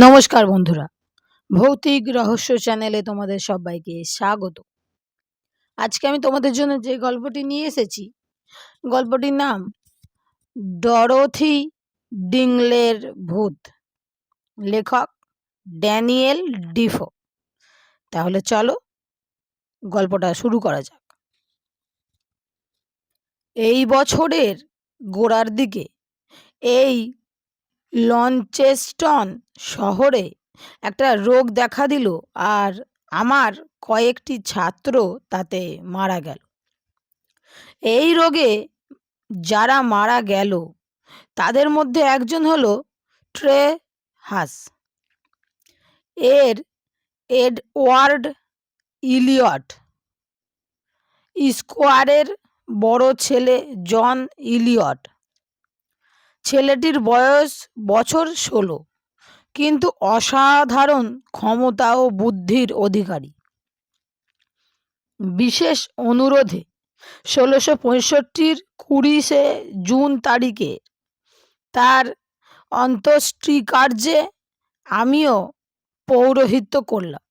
নমস্কার বন্ধুরা। ভৌতিক রহস্য চ্যানেলে তোমাদের সবাইকে স্বাগত। আজকে আমি তোমাদের জন্য যে গল্পটি নিয়ে এসেছি, গল্পটির নাম ডরোথি ডিংলের ভূত, লেখক ড্যানিয়েল ডিফো। তাহলে চলো গল্পটা শুরু করা যাক। এই বছরের গোড়ার দিকে এই লঞ্চেস্টন শহরে একটা রোগ দেখা দিল আর আমার কয়েকটি ছাত্র তাতে মারা গেল। এই রোগে যারা মারা গেল, তাদের মধ্যে একজন হলো ট্রে হাস এর এডওয়ার্ড ইলিয়ট। স্কোয়ারের বড় ছেলে জন ইলিয়ট। ছেলেটির বয়স বছর ষোলো। কিন্তু অসাধারণ ক্ষমতা ও বুদ্ধির অধিকারী। বিশেষ অনুরোধে ষোলোশো পঁয়ষট্টির কুড়িশে জুন তারিখে তার অন্ত্যেষ্টিকার্যে আমিও পৌরোহিত্য করলাম।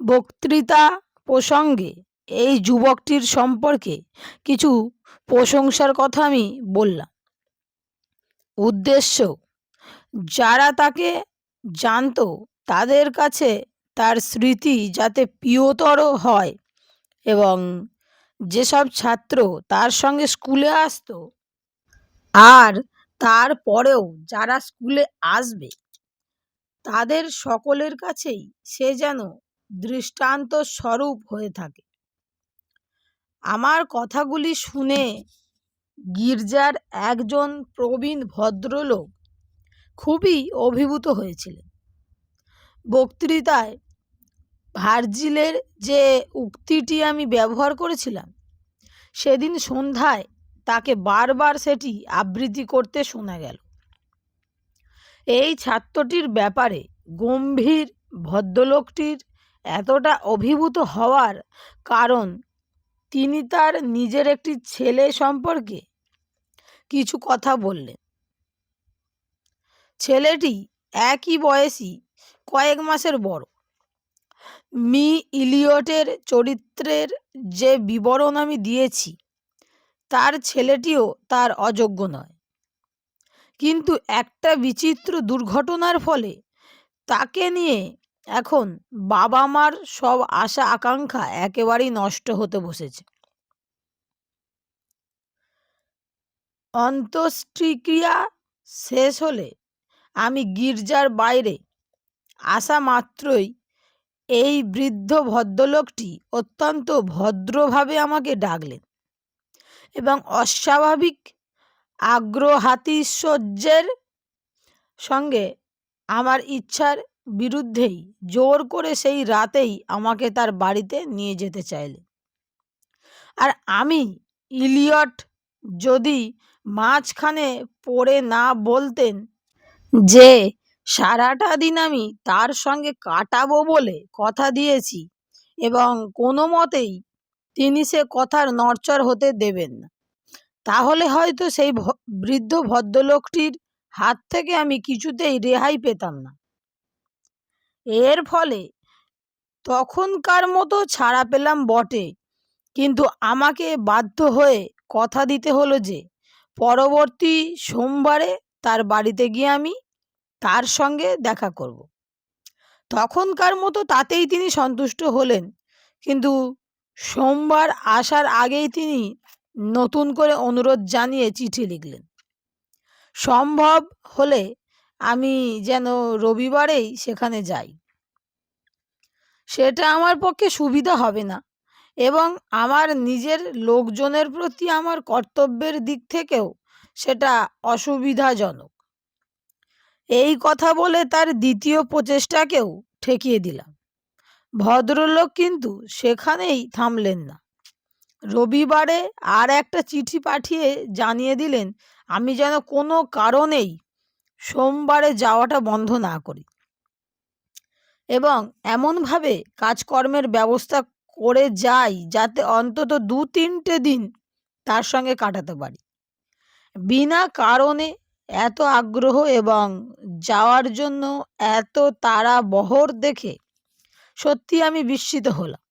বক্তৃতা প্রসঙ্গে এই যুবকটির সম্পর্কে কিছু প্রশংসার কথা আমি বললাম। উদ্দেশ্য। যারা তাকে জানতো, তাদের কাছে তার স্মৃতি যাতে প্রিয়তর হয় এবং যেসব ছাত্র তার সঙ্গে স্কুলে আসতো আর তারপরেও যারা স্কুলে আসবে, তাদের সকলের কাছেই সে যেন দৃষ্টান্ত স্বরূপ হয়ে থাকে। আমার কথাগুলি শুনে গির্জার একজন প্রবীণ ভদ্রলোক খুবই অভিভূত হয়েছিলেন। বক্তৃতায় ভার্জিলের যে উক্তিটি আমি ব্যবহার করেছিলাম, সেদিন সন্ধ্যায় তাকে বারবার সেটি আবৃত্তি করতে শোনা গেল। এই ছাত্রটির ব্যাপারে গম্ভীর ভদ্রলোকটির এতটা অভিভূত হওয়ার কারণ তিনি তার নিজের একটি ছেলে সম্পর্কে কিছু কথা বললেন। ছেলেটি একই বয়সী, কয়েক মাসের বড়। মি ইলিয়টের চরিত্রের যে বিবরণ আমি দিয়েছি, তার ছেলেটিও তার অযোগ্য নয়। কিন্তু একটা বিচিত্র দুর্ঘটনার ফলে তাকে নিয়ে এখন বাবা মার সব আশা, আকাঙ্ক্ষা একেবারেই নষ্ট হতে বসেছে। অন্ত্যেষ্টিক্রিয়া শেষ হলে আমি গির্জার বাইরে আসা মাত্রই এই বৃদ্ধ ভদ্রলোকটি অত্যন্ত ভদ্রভাবে আমাকে ডাকলেন এবং অস্বাভাবিক আগ্রহাতিশয্যের সঙ্গে আমার ইচ্ছার বিরুদ্ধেই, জোর করে সেই রাতেই আমাকে তার বাড়িতে নিয়ে যেতে চাইলেন আর আমি, ইলিয়ট, যদি মাঝখানে পড়ে না বলতেন যে, সারাটা দিন আমি তার সঙ্গে কাটাবো বলে কথা দিয়েছি এবং কোনো মতেই তিনি সে কথার নড়চড় হতে দেবেন না, তাহলে হয়তো সেই বৃদ্ধ ভদ্রলোকটির হাত থেকে আমি কিছুতেই রেহাই পেতাম না। এর ফলে তখনকার মতো ছাড়া পেলাম বটে। কিন্তু আমাকে বাধ্য হয়ে কথা দিতে হলো যে, পরবর্তী সোমবারে তার বাড়িতে গিয়ে আমি তার সঙ্গে দেখা করব। তখনকার মতো তাতেই তিনি সন্তুষ্ট হলেন। কিন্তু সোমবার আসার আগেই তিনি নতুন করে অনুরোধ জানিয়ে চিঠি লিখলেন। সম্ভব হলে আমি যেন রবিবারেই সেখানে যাই। সেটা আমার পক্ষে সুবিধা হবে না এবং আমার নিজের লোকজনের প্রতি আমার কর্তব্যের দিক থেকেও সেটা অসুবিধাজনক। এই কথা বলে তার দ্বিতীয় প্রচেষ্টাকেও ঠেকিয়ে দিলাম। ভদ্রলোক কিন্তু সেখানেই থামলেন না। রবিবারে আর একটা চিঠি পাঠিয়ে জানিয়ে দিলেন, আমি যেন কোনো কারণেই সোমবারে যাওয়াটা বন্ধ না করি। এবং এমনভাবে কাজকর্মের ব্যবস্থা করে যাই যাতে অন্তত দু তিনটে দিন তার সঙ্গে কাটাতে পারি। বিনা কারণে এত আগ্রহ এবং যাওয়ার জন্য এত তাড়াবহর দেখে সত্যি আমি বিস্মিত হলাম।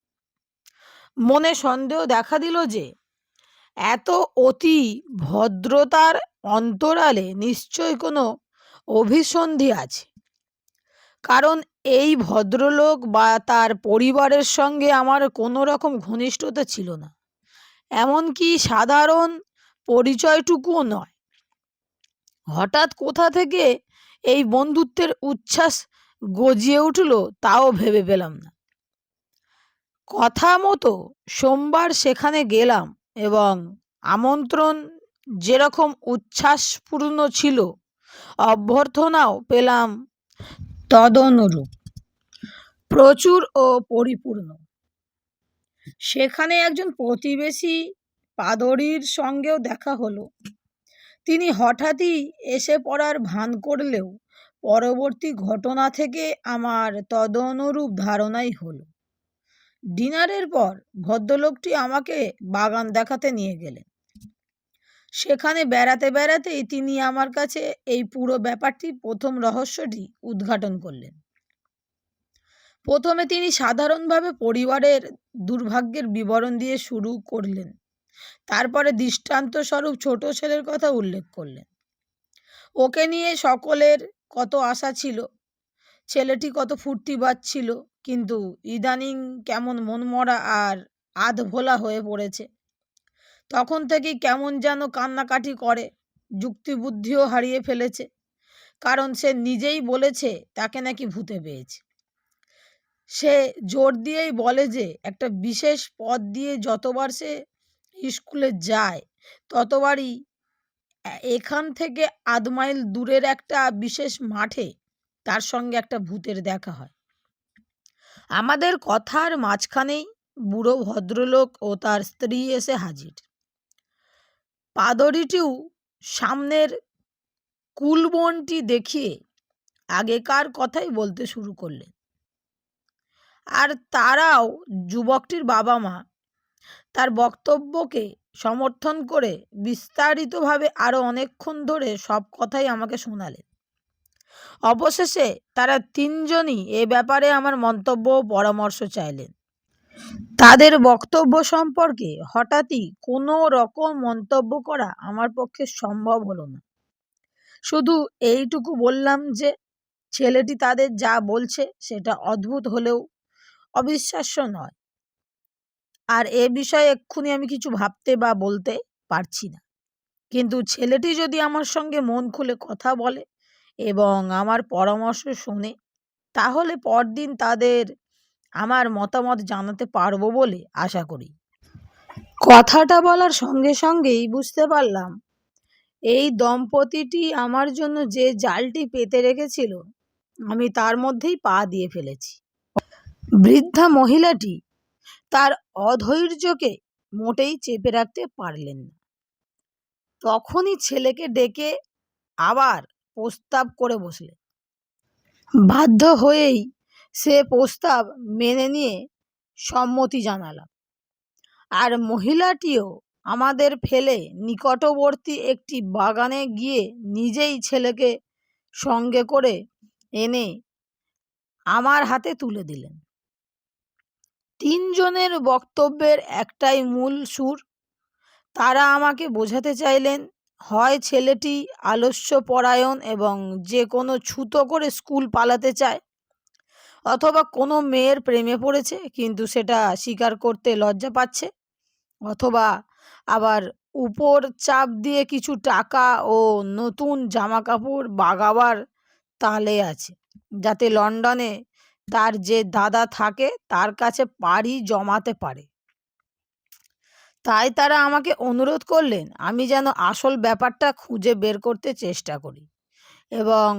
মনে সন্দেহ দেখা দিল যে এত অতি ভদ্রতার অন্তরালে নিশ্চয় কোনো অভিসন্ধি আছে। কারণ এই ভদ্রলোক বা তার পরিবারের সঙ্গে আমার কোনো রকম ঘনিষ্ঠতা ছিল না। এমনকি সাধারণ পরিচয়টুকুও নয়। হঠাৎ কোথা থেকে এই বন্ধুত্বের উচ্ছ্বাস গজিয়ে উঠল তাও ভেবে পেলাম না। কথা মতো সোমবার সেখানে গেলাম এবং আমন্ত্রণ যেরকম উচ্ছ্বাসপূর্ণ ছিল অভ্যর্থনাও পেলাম। তদনুরূপ। প্রচুর ও পরিপূর্ণ। সেখানে একজন প্রতিবেশী পাদরীর সঙ্গেও দেখা হলো। তিনি হঠাৎই এসে পড়ার ভান করলেও পরবর্তী ঘটনা থেকে আমার তদনুরূপ ধারণাই হলো। ডিনারের পর ভদ্রলোকটি আমাকে বাগান দেখাতে নিয়ে গেলেন। সেখানে বেড়াতে বেড়াতেই তিনি আমার কাছে এই পুরো ব্যাপারটি প্রথম রহস্যটি উদ্ঘাটন করলেন। প্রথমে তিনি সাধারণভাবে পরিবারের দুর্ভাগ্যের বিবরণ দিয়ে শুরু করলেন। তারপরে দৃষ্টান্তস্বরূপ ছোট ছেলের কথা উল্লেখ করলেন। ওকে নিয়ে সকলের কত আশা ছিল, ছেলেটি কত ফুর্তিবাজ ছিল, কিন্তু ইদানিং কেমন মনমরা আর আধভোলা হয়ে পড়েছে। তখন থেকেই কেমন যেন কান্নাকাটি করে। যুক্তিবুদ্ধিও হারিয়ে ফেলেছে। কারণ সে নিজেই বলেছে, তাকে নাকি ভূতে পেয়েছে। সে জোর দিয়েই বলে যে, একটা বিশেষ পথ দিয়ে যতবার সে স্কুলে যায়, ততবারই এখান থেকে আধ মাইল দূরের একটা বিশেষ মাঠে তার সঙ্গে একটা ভূতের দেখা হয়। আমাদের কথার মাঝখানেই বুড়ো ভদ্রলোক ও তার স্ত্রী এসে হাজির। পাদরিটিও সামনের কুলবনটি দেখিয়ে আগেকার কথাই বলতে শুরু করলেন। আর তারাও যুবকটির বাবা মা তার বক্তব্যকে সমর্থন করে বিস্তারিতভাবে আরও অনেকক্ষণ ধরে সব কথাই আমাকে শোনালেন। অবশেষে তারা তিনজনই এ ব্যাপারে আমার মন্তব্য ও পরামর্শ চাইলেন। তাদের বক্তব্য সম্পর্কে হঠাৎই কোনো রকম মন্তব্য করা আমার পক্ষে সম্ভব হলো না। শুধু এইটুকু বললাম যে, ছেলেটি তাদের যা বলছে সেটা অদ্ভুত হলেও অবিশ্বাস্য নয়। আর এ বিষয়ে এক্ষুনি আমি কিছু ভাবতে বা বলতে পারছি না। কিন্তু ছেলেটি যদি আমার সঙ্গে মন খুলে কথা বলে এবং আমার পরামর্শ শোনে, তাহলে পরদিন তাদের আমার মতামত জানাতে পারব বলে আশা করি। কথাটা বলার সঙ্গে সঙ্গেই বুঝতে পারলাম, এই দম্পতিটি আমার জন্য যে জালটি পেতে রেখেছিল, আমি তার মধ্যেই পা দিয়ে ফেলেছি। বৃদ্ধা মহিলাটি তার অধৈর্যকে মোটেই চেপে রাখতে পারলেন না। তখনই ছেলেকে ডেকে আবার প্রস্তাব করে বসলেন। বাধ্য হয়েই সে প্রস্তাব মেনে নিয়ে সম্মতি জানালাম। আর মহিলাটিও আমাদের ফেলে নিকটবর্তী একটি বাগানে গিয়ে নিজেই ছেলেকে সঙ্গে করে এনে আমার হাতে তুলে দিলেন। তিনজনের বক্তব্যের একটাই মূল সুর, তারা আমাকে বোঝাতে চাইলেন, হয় ছেলেটি আলস্য পরায়ণ এবং যে কোনো ছুতো করে স্কুল পালাতে চায় অথবা কোনো মেয়ের প্রেমে পড়েছে কিন্তু সেটা স্বীকার করতে লজ্জা পাচ্ছে? অথবা আবার উপর চাপ দিয়ে কিছু টাকা ও নতুন জামা কাপড় বাগাবার তালে আছে, যাতে লন্ডনে তার যে দাদা থাকে তার কাছে পাড়ি জমাতে পারে। তাই তারা আমাকে অনুরোধ করলেন, আমি যেন আসল ব্যাপারটা খুঁজে বের করতে চেষ্টা করি এবং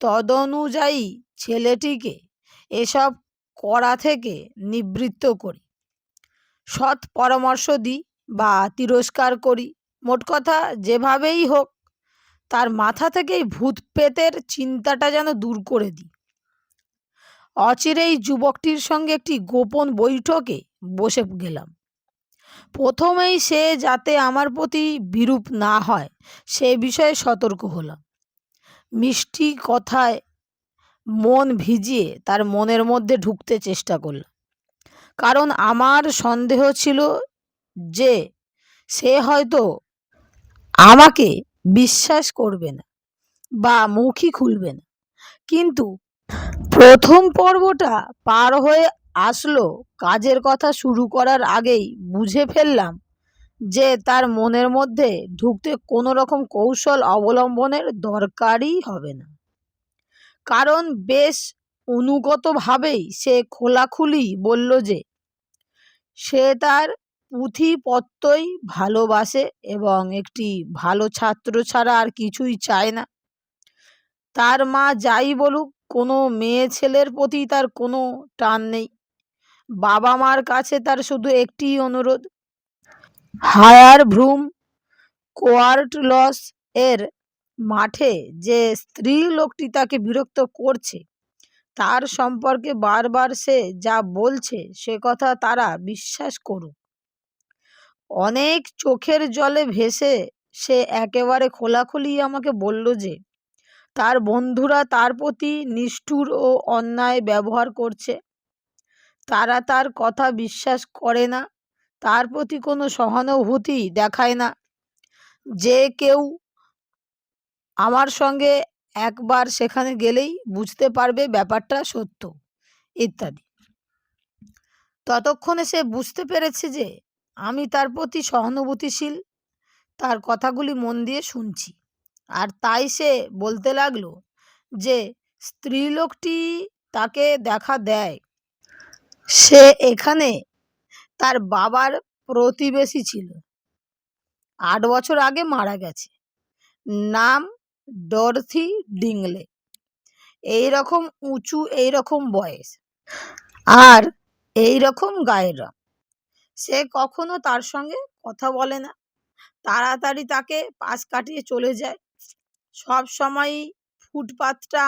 তদনুযায়ী ছেলেটিকে এসব করা থেকে নিবৃত্ত করি। সৎ পরামর্শ দিই বা তিরস্কার করি। মোট কথা যেভাবেই হোক, তার মাথা থেকেই ভূত পেতের চিন্তাটা যেন দূর করে দিই। অচিরেই যুবকটির সঙ্গে একটি গোপন বৈঠকে বসে গেলাম। প্রথমেই সে যাতে আমার প্রতি বিরূপ না হয়, সে বিষয়ে সতর্ক হলাম। মিষ্টি কথায় মন ভিজিয়ে তার মনের মধ্যে ঢুকতে চেষ্টা করলাম কারণ আমার সন্দেহ ছিল যে সে হয়তো আমাকে বিশ্বাস করবে না বা মুখই খুলবে না। কিন্তু প্রথম পর্বটা পার হয়ে আসলো কাজের কথা শুরু করার আগেই বুঝে ফেললাম যে তার মনের মধ্যে ঢুকতে কোনো রকম কৌশল অবলম্বনের দরকারই হবে না। কারণ বেশ অনুগতভাবেই সে খোলাখুলি বলল যে, সে তার পুঁথিপত্রই ভালোবাসে এবং একটি ভালো ছাত্র ছাড়া আর কিছুই চায় না। তার মা যাই বলুক, কোনো মেয়ে ছেলের প্রতি তার কোনো টান নেই। বাবা মার কাছে তার শুধু একটিই অনুরোধ, হায়ার ভ্রুম কোয়ার্ট লস এর মাঠে যে স্ত্রী লোকটি তাকে বিরক্ত করছে, তার সম্পর্কে বারবার সে যা বলছে, সে কথা তারা বিশ্বাস করুক। অনেক চোখের জলে ভেসে সে একেবারে খোলাখুলি আমাকে বলল যে, তার বন্ধুরা তার প্রতি নিষ্ঠুর ও অন্যায় ব্যবহার করছে। তারা তার কথা বিশ্বাস করে না, তার প্রতি কোনো সহানুভূতি দেখায় না। যে কেউ আমার সঙ্গে একবার সেখানে গেলেই বুঝতে পারবে ব্যাপারটা সত্য, ইত্যাদি। ততক্ষণে সে বুঝতে পেরেছে যে আমি তার প্রতি সহানুভূতিশীল, তার কথাগুলি মন দিয়ে শুনছি। আর তাই সে বলতে লাগল যে, স্ত্রীলোকটি তাকে দেখা দেয়। সে এখানে তার বাবার প্রতিবেশী ছিল। আট বছর আগে মারা গেছে। নাম ডরথি ডিংলে। এই রকম উঁচু এই রকম বয়স। আর এই রকম গায়ের। রং সে কখনো তার সঙ্গে কথা বলে না। তাড়াতাড়ি তাকে পাশ কাটিয়ে চলে যায়। সব সময়ই ফুটপাতটা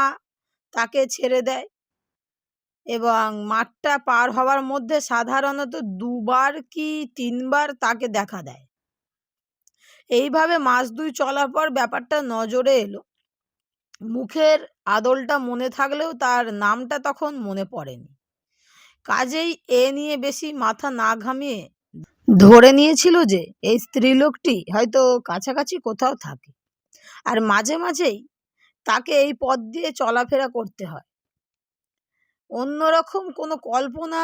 তাকে ছেড়ে দেয়। এবং মাঠটা পার হওয়ার মধ্যে সাধারণত দুবার কি তিনবার তাকে দেখা দেয়। এইভাবে মাস দুই চলার পর ব্যাপারটা নজরে এলো। মুখের আদলটা মনে থাকলেও তার নামটা তখন মনে পড়েনি। কাজেই এ নিয়ে বেশি মাথা না ঘামিয়ে ধরে নিয়েছিল যে, এই স্ত্রীলোকটি হয়তো কাছাকাছি কোথাও থাকে। আর মাঝে মাঝেই তাকে এই পথ দিয়ে চলাফেরা করতে হয়। অন্যরকম কোনো কল্পনা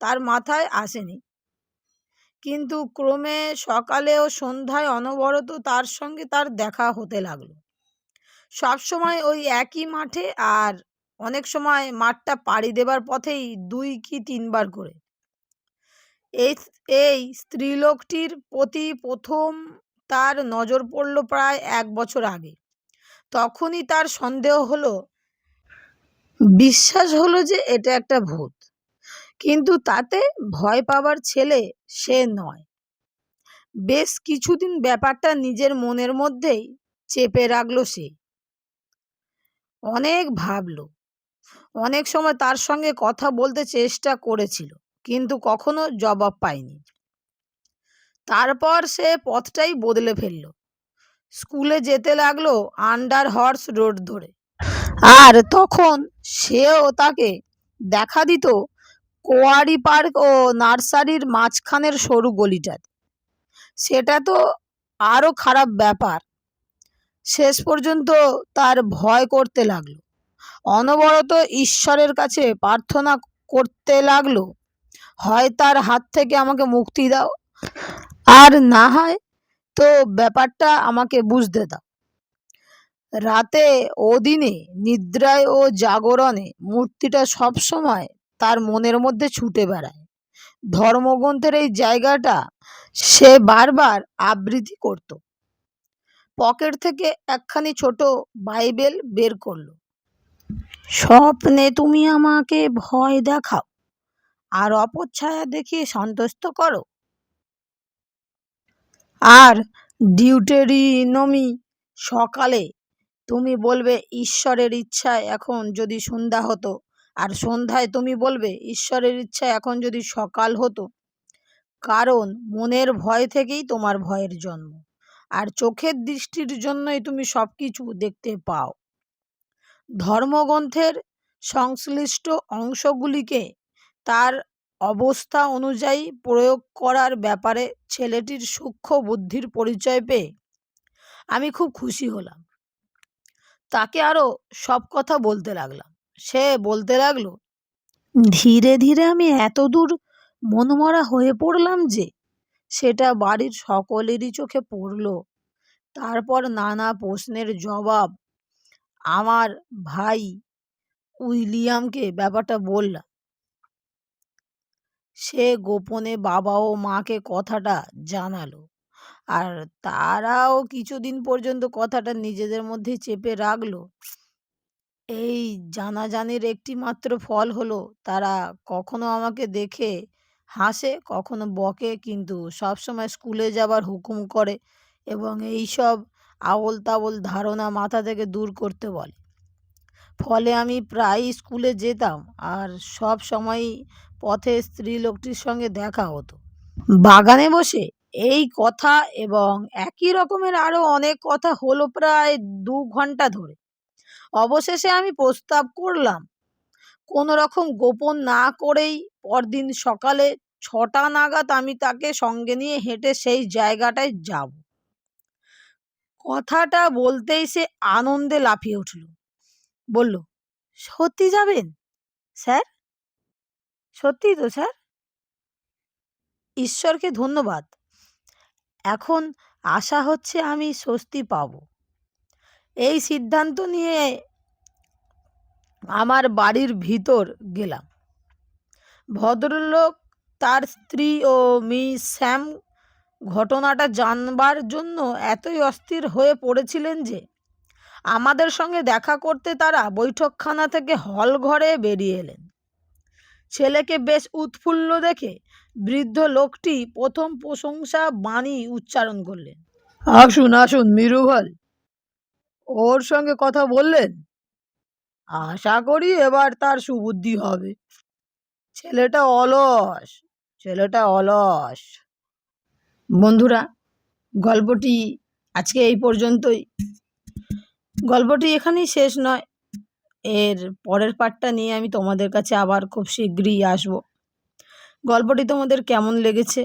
তার মাথায় আসেনি। কিন্তু ক্রমে সকালে ও সন্ধ্যায় অনবরত তার সঙ্গে তার দেখা হতে লাগল। সবসময় ওই একই মাঠে আর অনেক সময় মাঠটা পাড়ি দেবার পথেই দুই কি তিনবার করে। এই এই স্ত্রীলোকটির প্রতি প্রথম তার নজর পড়ল প্রায় এক বছর আগে। তখনই তার সন্দেহ হলো, বিশ্বাস হলো যে এটা একটা ভূত। কিন্তু তাতে ভয় পাবার ছেলে সে নয়। বেশ কিছুদিন ব্যাপারটা নিজের মনের মধ্যেই চেপে রাখল সে। অনেক ভাবলো। অনেক সময় তার সঙ্গে কথা বলতে চেষ্টা করেছিল, কিন্তু কখনো জবাব পায়নি। তারপর সে পথটাই বদলে ফেলল। স্কুলে যেতে লাগল আন্ডার হর্স রোড ধরে। আর তখন সেও তাকে দেখা দিত কোয়ারি পার্ক ও নার্সারির মাঝখানের সরু গলিটাতে সেটা তো আরও খারাপ ব্যাপার। শেষ পর্যন্ত তার ভয় করতে লাগল। অনবরত ঈশ্বরের কাছে প্রার্থনা করতে লাগল, হয় তার হাত থেকে আমাকে মুক্তি দাও। আর না হয় তো ব্যাপারটা আমাকে বুঝতে দাও। রাতে ও দিনে নিদ্রায় ও জাগরণে মূর্তিটা সব সময় তার মনের মধ্যে ছুটে বেড়ায়। ধর্মগ্রন্থের এই জায়গাটা সে বারবার আবৃত্তি করত। পকেট থেকে একখানি ছোট বাইবেল বের করল। স্বপ্নে তুমি আমাকে ভয় দেখাও আর অপচ্ছায়া দেখিয়ে সন্তুষ্ট করো। আর ডিউটেরিনমি সকালে তুমি বলবে, ঈশ্বরের ইচ্ছায় এখন যদি সন্ধ্যা হতো আর সন্ধ্যায় তুমি বলবে, ঈশ্বরের ইচ্ছা এখন যদি সকাল হতো, কারণ মনের ভয় থেকেই তোমার ভয়ের জন্ম। আর চোখের দৃষ্টির জন্যই তুমি সব কিছু দেখতে পাও। ধর্মগ্রন্থের সংশ্লিষ্ট অংশগুলিকে তার অবস্থা অনুযায়ী প্রয়োগ করার ব্যাপারে ছেলেটির সূক্ষ্ম বুদ্ধির পরিচয় পেয়ে আমি খুব খুশি হলাম। তাকে আরও সব কথা বলতে লাগলাম। সে বলতে লাগল, ধীরে ধীরে আমি এত দূর মনমরা হয়ে পড়লাম যে, সেটা বাড়ির সকলেরই চোখে পড়ল। তারপর নানা প্রশ্নের জবাব আমার ভাই উইলিয়ামকে ব্যাপারটা বললাম সে গোপনে বাবা ও মাকে কথাটা জানালো, আর তারাও কিছুদিন পর্যন্ত কথাটা নিজেদের মধ্যে চেপে রাখল। এই জানাজানির একটি মাত্র ফল হলো, তারা কখনো আমাকে দেখে হাসে, কখনো বকে, কিন্তু সবসময় স্কুলে যাবার হুকুম করে এবং এই সব আবোল তাবোল ধারণা মাথা থেকে দূর করতে বলে। ফলে আমি প্রায়ই স্কুলে যেতাম আর সব সময়ই পথে স্ত্রী লোকটির সঙ্গে দেখা হতো। বাগানে বসে এই কথা এবং একই রকমের আরও অনেক কথা হলো প্রায় দু ঘণ্টা ধরে। অবশেষে আমি প্রস্তাব করলাম। কোনো রকম গোপন না করেই পরদিন সকালে ছটা নাগাদ আমি তাকে সঙ্গে নিয়ে হেঁটে সেই জায়গাটায় যাব। কথাটা বলতেই সে আনন্দে লাফিয়ে উঠল। বলল, সত্যি যাবেন? স্যার? সত্যি তো, স্যার। ঈশ্বরকে ধন্যবাদ। এখন আশা হচ্ছে আমি স্বস্তি পাব। এই সিদ্ধান্ত নিয়ে আমার বাড়ির ভিতর গেলাম। ভদ্রলোক তার স্ত্রী ও মিস স্যাম ঘটনাটা জানবার জন্য এতই অস্থির হয়ে পড়েছিলেন যে, আমাদের সঙ্গে দেখা করতে তারা বৈঠকখানা থেকে হল ঘরে বেরিয়ে এলেন। ছেলেকে বেশ উৎফুল্ল দেখে বৃদ্ধ লোকটি প্রথম প্রশংসা বাণী উচ্চারণ করলেন। আসুন আসুন মিরু ভাই ওর সঙ্গে কথা বললেন? আশা করি এবার তার সুবুদ্ধি হবে। ছেলেটা অলস ছেলেটা অলস। বন্ধুরা, গল্পটি আজকে এই পর্যন্তই। গল্পটি এখানেই শেষ নয়। এর পরের পার্টটা নিয়ে আমি তোমাদের কাছে আবার খুব শীঘ্রই আসব। গল্পটি তোমাদের কেমন লেগেছে?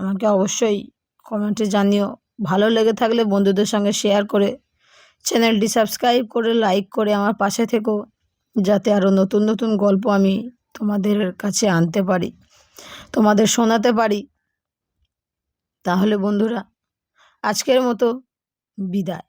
আমাকে অবশ্যই কমেন্টে জানিও। ভালো লেগে থাকলে বন্ধুদের সঙ্গে শেয়ার করে চ্যানেলটি সাবস্ক্রাইব করে, লাইক করে আমার পাশে থেকো, যাতে আরও নতুন নতুন গল্প আমি তোমাদের কাছে আনতে পারি, তোমাদের শোনাতে পারি। তাহলে বন্ধুরা, আজকের মতো বিদায়।